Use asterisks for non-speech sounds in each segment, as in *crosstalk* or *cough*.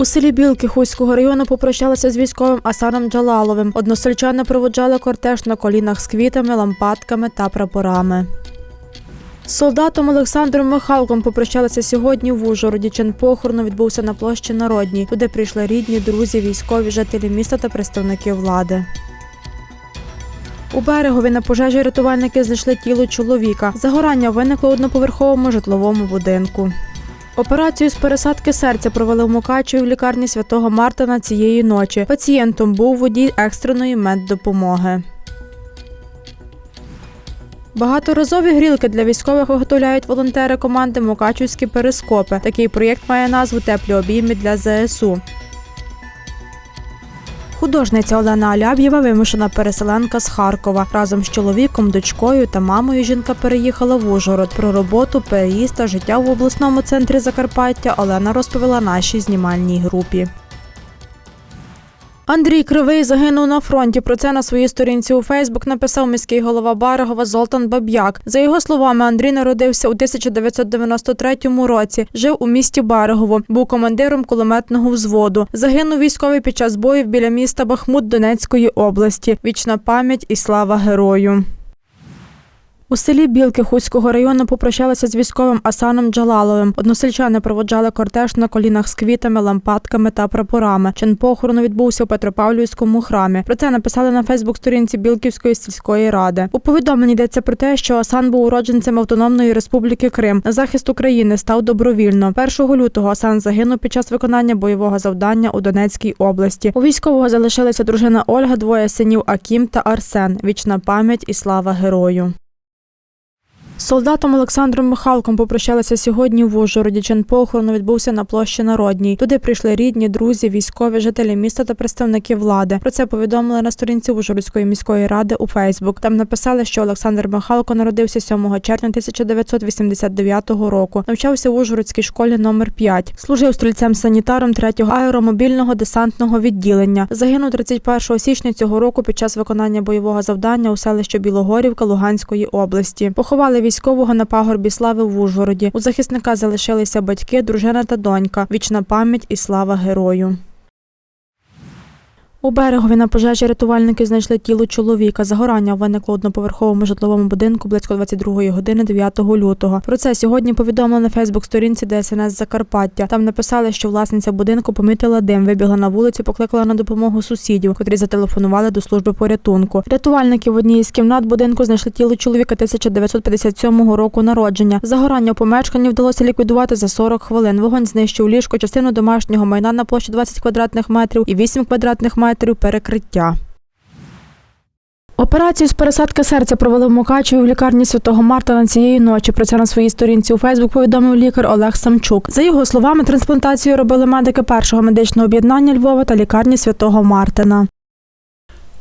У селі Білки Хуського району попрощалися з військовим Асаном Джалаловим. Односельчани проводжали кортеж на колінах з квітами, лампадками та прапорами. Солдатом Олександром Михалком попрощалися сьогодні в Ужгороді. Чин похорону відбувся на площі Народній. Туди прийшли рідні, друзі, військові, жителі міста та представники влади. У берегові на пожежі рятувальники знайшли тіло чоловіка. Загорання виникло у одноповерховому житловому будинку. Операцію з пересадки серця провели в Мукачеві в лікарні святого Мартина цієї ночі. Пацієнтом був водій екстреної меддопомоги. Багаторазові грілки для військових виготовляють волонтери команди Мукачівські перископи. Такий проєкт має назву Теплі обійми для ЗСУ. Художниця Олена Аляб'єва вимушена переселенка з Харкова. Разом з чоловіком, дочкою та мамою жінка переїхала в Ужгород. Про роботу, переїзд та життя в обласному центрі Закарпаття Олена розповіла нашій знімальній групі. Андрій Кривий загинув на фронті. Про це на своїй сторінці у Фейсбук написав міський голова Берегова Золтан Баб'як. За його словами, Андрій народився у 1993 році. Жив у місті Берегово, був командиром кулеметного взводу. Загинув військовий під час боїв біля міста Бахмут Донецької області. Вічна пам'ять і слава герою. У селі Білки Хуського району попрощалися з військовим Асаном Джалаловим. Односельчани проводжали кортеж на колінах з квітами, лампадками та прапорами. Чин похорону відбувся у Петропавлівському храмі. Про це написали на Фейсбук-сторінці Білківської сільської ради. У повідомленні йдеться про те, що Асан був уродженцем Автономної Республіки Крим. На захист України став добровільно. 1 лютого Асан загинув під час виконання бойового завдання у Донецькій області. У військового залишилися дружина Ольга, двоє синів Акім та Арсен. Вічна пам'ять і слава герою. Солдатом Олександром Михалком попрощалися сьогодні в Ужгороді. Чин похорону відбувся на площі Народній. Туди прийшли рідні, друзі, військові, жителі міста та представники влади. Про це повідомили на сторінці Ужгородської міської ради у Фейсбук. Там написали, що Олександр Михалко народився 7 червня 1989 року. Навчався в Ужгородській школі номер 5 Служив стрільцем-санітаром 3-го аеромобільного десантного відділення. Загинув 31 січня цього року під час виконання бойового завдання у селищі Білогорівка Луганської області. Поховали військового на пагорбі слави в Ужгороді. У захисника залишилися батьки, дружина та донька. Вічна пам'ять і слава герою. У берегові на пожежі рятувальники знайшли тіло чоловіка. Загорання виникло одноповерховому житловому будинку близько 22 години 9 лютого. Про це сьогодні повідомили на Фейсбук-сторінці ДСНС Закарпаття. Там написали, що власниця будинку помітила дим, вибігла на вулицю, покликала на допомогу сусідів, котрі зателефонували до служби порятунку. Рятувальники в одній із кімнат будинку знайшли тіло чоловіка 1957 року народження. Загорання у помешканні вдалося ліквідувати за 40 хвилин. Вогонь знищив ліжко, частину домашнього майна на площі 20 квадратних метрів і 8 квадратних метрів перекриття. Операцію з пересадки серця провели в Мукачеві в лікарні святого Мартина цієї ночі. Про це на своїй сторінці у Фейсбук повідомив лікар Олег Самчук. За його словами, трансплантацію робили медики першого медичного об'єднання Львова та лікарні святого Мартина.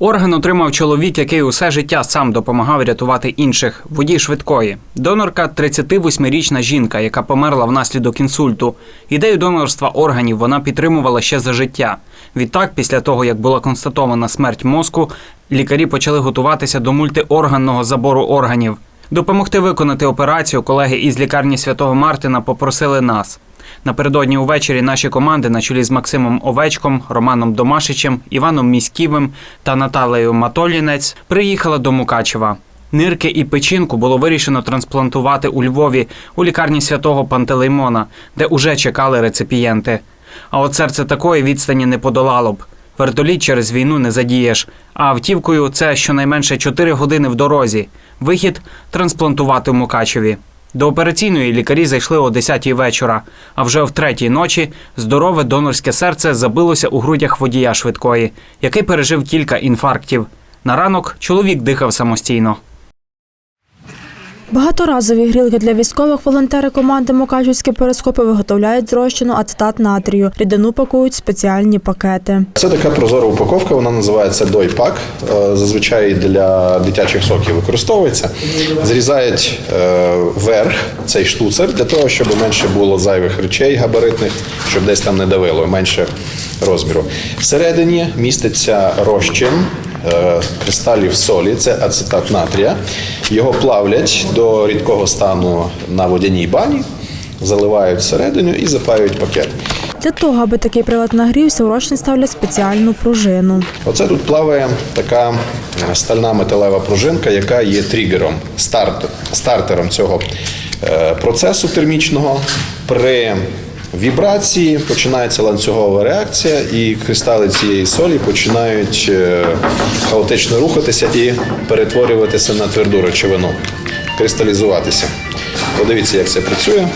Орган отримав чоловік, який усе життя сам допомагав рятувати інших. Водій швидкої. Донорка 38-річна жінка, яка померла внаслідок інсульту. Ідею донорства органів вона підтримувала ще за життя. Відтак, після того як була констатована смерть мозку, лікарі почали готуватися до мультиорганного забору органів. Допомогти виконати операцію колеги із лікарні святого Мартина попросили нас. Напередодні увечері наші команди на чолі з Максимом Овечком, Романом Домашичем, Іваном Міськівим та Наталею Матолінець приїхала до Мукачева. Нирки і печінку було вирішено трансплантувати у Львові у лікарні святого Пантелеймона, де уже чекали реципієнти. А от серце такої відстані не подолало б. Вертоліт через війну не задієш, а автівкою це щонайменше 4 години в дорозі. Вихід трансплантувати Мукачеві. До операційної лікарі зайшли о 10 вечора, а вже в третій ночі здорове донорське серце забилося у грудях водія швидкої, який пережив кілька інфарктів. На ранок чоловік дихав самостійно. Багаторазові грілки для військових волонтери команди Мукачівські перископи виготовляють з розчину ацетат натрію. Рідину пакують спеціальні пакети. Це така прозора упаковка, вона називається дойпак. Е, Зазвичай для дитячих соків використовується. Зрізають е, верх цей штуцер для того, щоб менше було зайвих речей габаритних, щоб десь там не давило, менше розміру. Всередині міститься розчин кристалів солі, це ацетат натрія. Його плавлять до рідкого стану на водяній бані, заливають всередину і запаюють пакет. Для того, аби такий прилад нагрівся, урочні ставлять спеціальну пружину. Оце тут плаває така е, стальна металева пружинка, яка є тригером, старт, стартером цього е, процесу термічного. При вібрації починається ланцюгова реакція, і кристали цієї солі починають е, хаотично рухатися і перетворюватися на тверду речовину, кристалізуватися. Подивіться, як це працює.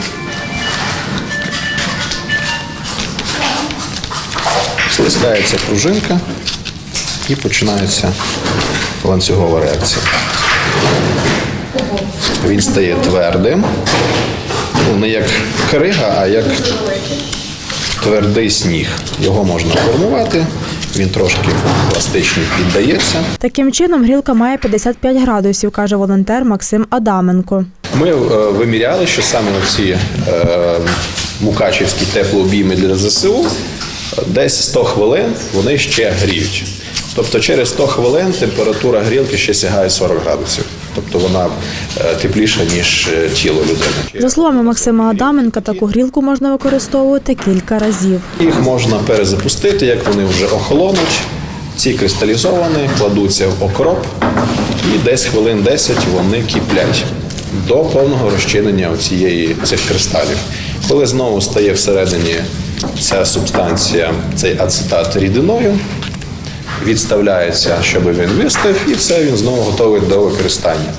Стискається пружинка і починається ланцюгова реакція. Він стає твердим, ну, не як крига, а як твердий сніг. Його можна формувати, він трошки пластично піддається. Таким чином грілка має 55 градусів, каже волонтер Максим Адаменко. Ми е, виміряли, що саме ці е, мукачівські теплообійми для ЗСУ десь 100 хвилин вони ще гріють. Тобто через 100 хвилин температура грілки ще сягає 40 градусів. Тобто вона е, тепліша, ніж е, тіло людини. За словами Максима Адаменка, таку грілку можна використовувати кілька разів. Їх можна перезапустити, як вони вже охолонуть. Ці кристалізовані кладуться в окроп і десь хвилин 10 вони киплять до повного розчинення цієї цих кристалів. Коли знову стає всередині ця субстанція, цей ацетат рідиною, відставляється, щоб він вистив, і все він знову готовий до використання.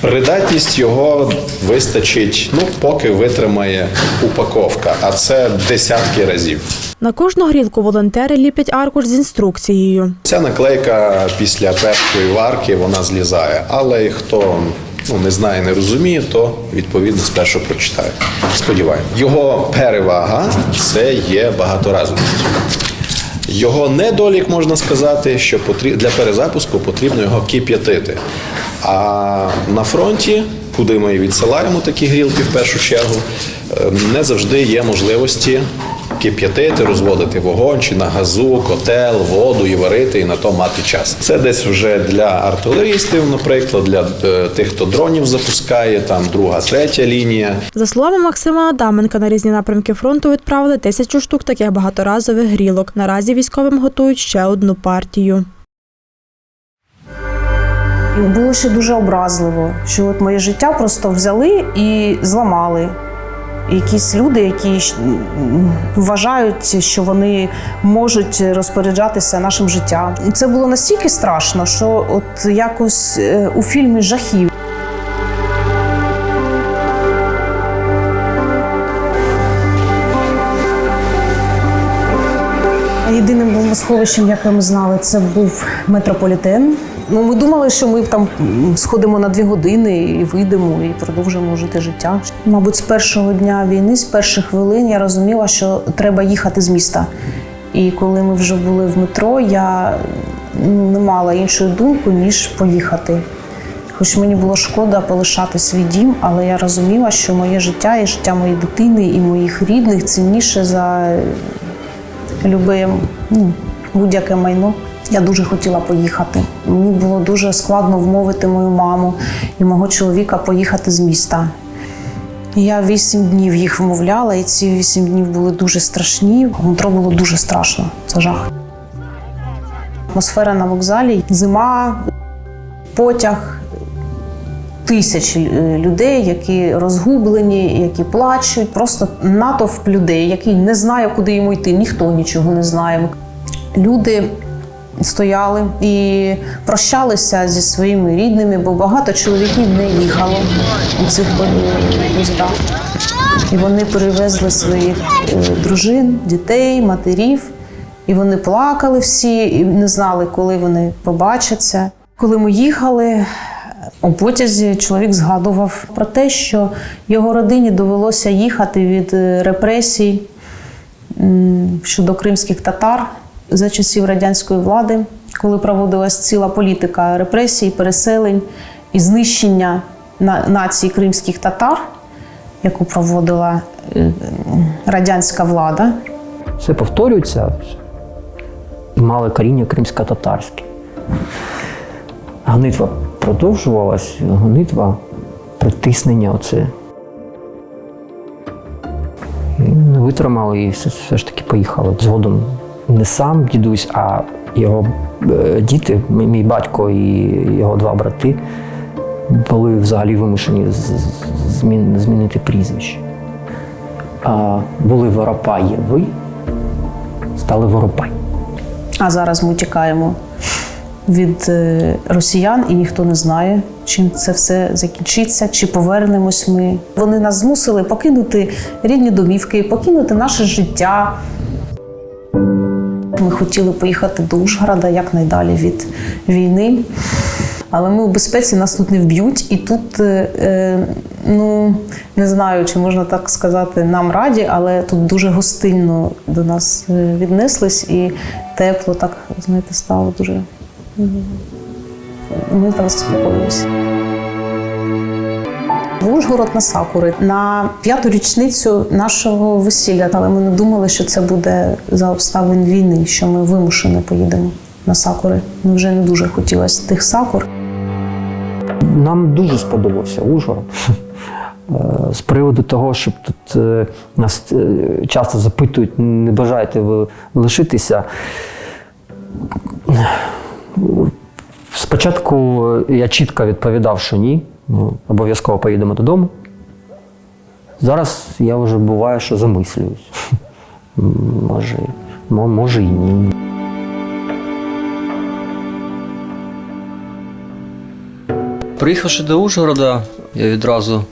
Придатність його вистачить, ну поки витримає упаковка, а це десятки разів. На кожну грілку волонтери ліплять аркуш з інструкцією. Ця наклейка після першої варки вона злізає, але хто ну, не знає, не розуміє, то відповідно спершу прочитає. Сподіваємо. Його перевага це є багаторазовість. Його недолік можна сказати, що для перезапуску потрібно його кип'ятити. А на фронті, куди ми відсилаємо такі грілки в першу чергу, е, не завжди є можливості кип'ятити, розводити вогонь чи на газу, котел, воду і варити, і на то мати час. Це десь вже для артилерістів, наприклад, для е, тих, хто дронів запускає, там друга, третя лінія. За словами Максима Адаменка, на різні напрямки фронту відправили тисячу штук таких багаторазових грілок. Наразі військовим готують ще одну партію. І було ще дуже образливо, що от моє життя просто взяли і зламали. Якісь люди, які вважають, що вони можуть розпоряджатися нашим життям. Це було настільки страшно, що от якось е, у фільмі жахів. Єдиним бомбосховищем, яке ми знали, це був метрополітен. Ну, ми думали, що ми там сходимо на дві години і вийдемо, і продовжимо жити життя. Мабуть, з першого дня війни, з перших хвилин, я розуміла, що треба їхати з міста. І коли ми вже були в метро, я не мала іншої думки, ніж поїхати. Хоч мені було шкода полишати свій дім, але я розуміла, що моє життя і життя моєї дитини і моїх рідних цінніше за любе ну, будь-яке майно. Я дуже хотіла поїхати. Мені було дуже складно вмовити мою маму і мого чоловіка поїхати з міста. Я вісім днів їх вмовляла, і ці вісім днів були дуже страшні. Метро було дуже страшно. Це жах. Атмосфера на вокзалі, зима, потяг, тисячі е, людей, які розгублені, які плачуть. Просто натовп людей, який не знає, куди йому йти. Ніхто нічого не знає. Люди стояли і прощалися зі своїми рідними, бо багато чоловіків не їхало у цих е, поїздах. І вони перевезли своїх е, дружин, дітей, матерів. І вони плакали всі, і не знали, коли вони побачаться. Коли ми їхали, у потязі чоловік згадував про те, що його родині довелося їхати від е, репресій щодо кримських татар за часів радянської влади, коли проводилась ціла політика репресій, переселень і знищення нації кримських татар, яку проводила е, радянська влада. Все повторюється. Мали коріння кримсько-татарське. Гонитва продовжувалась, гонитва, притиснення оце. І витримали і все, все ж таки поїхали. Згодом не сам дідусь, а його е, діти, мій батько і його два брати, були взагалі вимушені змінити прізвище. Були Воропаєви, стали Воропай. А зараз ми тікаємо від е, росіян, і ніхто не знає, чим це все закінчиться, чи повернемось ми. Вони нас змусили покинути рідні домівки, покинути наше життя. Ми хотіли поїхати до Ужгорода якнайдалі від війни. Але ми у безпеці нас тут не вб'ють, і тут, е, е, ну не знаю, чи можна так сказати, нам раді, але тут дуже гостинно до нас е, віднеслись і тепло, так знаєте, стало дуже. Ми там заспокоїлися. В Ужгород на Сакури на п'яту річницю нашого весілля, але ми не думали, що це буде за обставин війни, що ми вимушено поїдемо на Сакури. Ми вже не дуже хотілося тих сакур. Нам дуже сподобався Ужгород. *laughs* Е, З приводу того, щоб тут е, нас е, часто запитують, не бажаєте ви лишитися. Спочатку я чітко відповідав, що ні, ну, обов'язково поїдемо додому. Зараз я вже буває, що замислююсь. *laughs* Може, може і ні. Приїхавши до Ужгорода, я відразу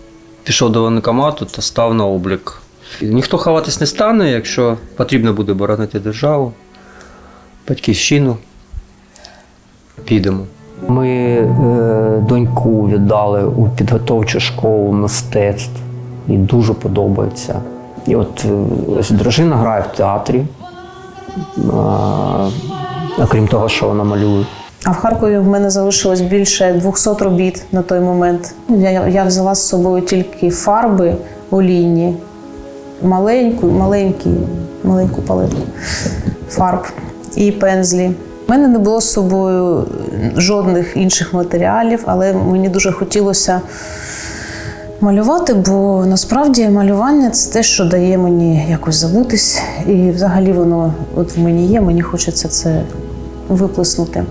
пішов до воєнкомату та став на облік. Ніхто ховатись не стане, якщо потрібно буде боронити державу, батьківщину. Підемо. Ми е, доньку віддали у підготовчу школу мистецтв і дуже подобається. І от е, ось дружина грає в театрі, окрім того, що вона малює. А в Харкові в мене залишилось більше 200 робіт на той момент. Я, я взяла з собою тільки фарби олійні, маленьку, маленькі, маленьку палетку фарб і пензлі. У мене не було з собою жодних інших матеріалів, але мені дуже хотілося малювати, бо насправді малювання це те, що дає мені якось забутись. І взагалі воно от в мені є, мені хочеться це виплеснути.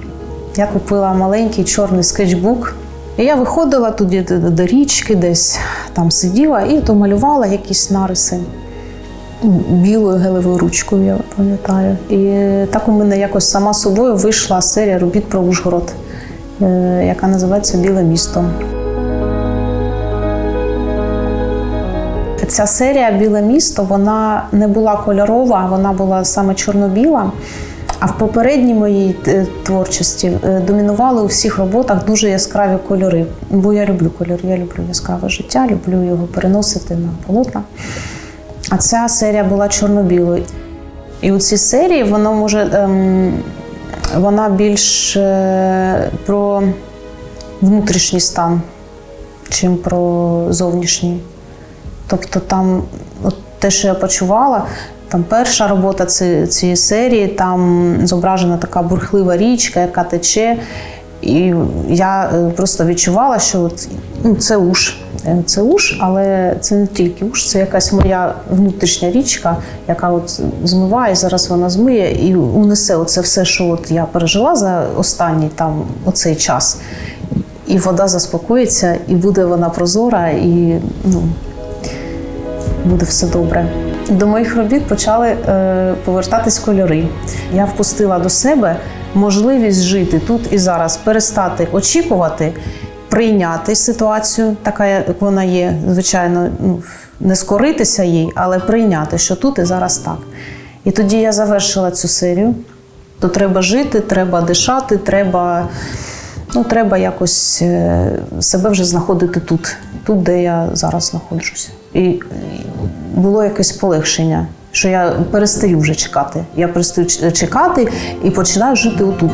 Я купила маленький чорний скетчбук. І я виходила туди до- річки, десь там сиділа і то малювала якісь нариси білою гелевою ручкою, я пам'ятаю. І так у мене якось сама собою вийшла серія робіт про Ужгород, е, яка називається Біле місто. Ця серія Біле місто вона не була кольорова, вона була саме чорно-біла. А в попередній моїй е, творчості е, домінували у всіх роботах дуже яскраві кольори. Бо я люблю кольори, я люблю яскраве життя, люблю його переносити на полотна. А ця серія була чорно-білою. І у цій серії воно може ем, вона більш е, про внутрішній стан, чим про зовнішній. Тобто там от те, що я почувала, там перша робота ці- цієї серії, там зображена така бурхлива річка, яка тече. І я е, просто відчувала, що ну, це уж. Е, Це уж, але це не тільки уж, це якась моя внутрішня річка, яка от змиває, зараз вона змиє і унесе оце все, що от я пережила за останній там оцей час. І вода заспокоїться, і буде вона прозора, і ну, буде все добре. До моїх робіт почали е, повертатись кольори. Я впустила до себе можливість жити тут і зараз, перестати очікувати, прийняти ситуацію, така як вона є, звичайно, ну, не скоритися їй, але прийняти, що тут і зараз так. І тоді я завершила цю серію. То треба жити, треба дишати, треба, ну, треба якось е, себе вже знаходити тут, тут, де я зараз знаходжуся. І і було якесь полегшення, що я перестаю вже чекати. Я перестаю чекати і починаю жити отут.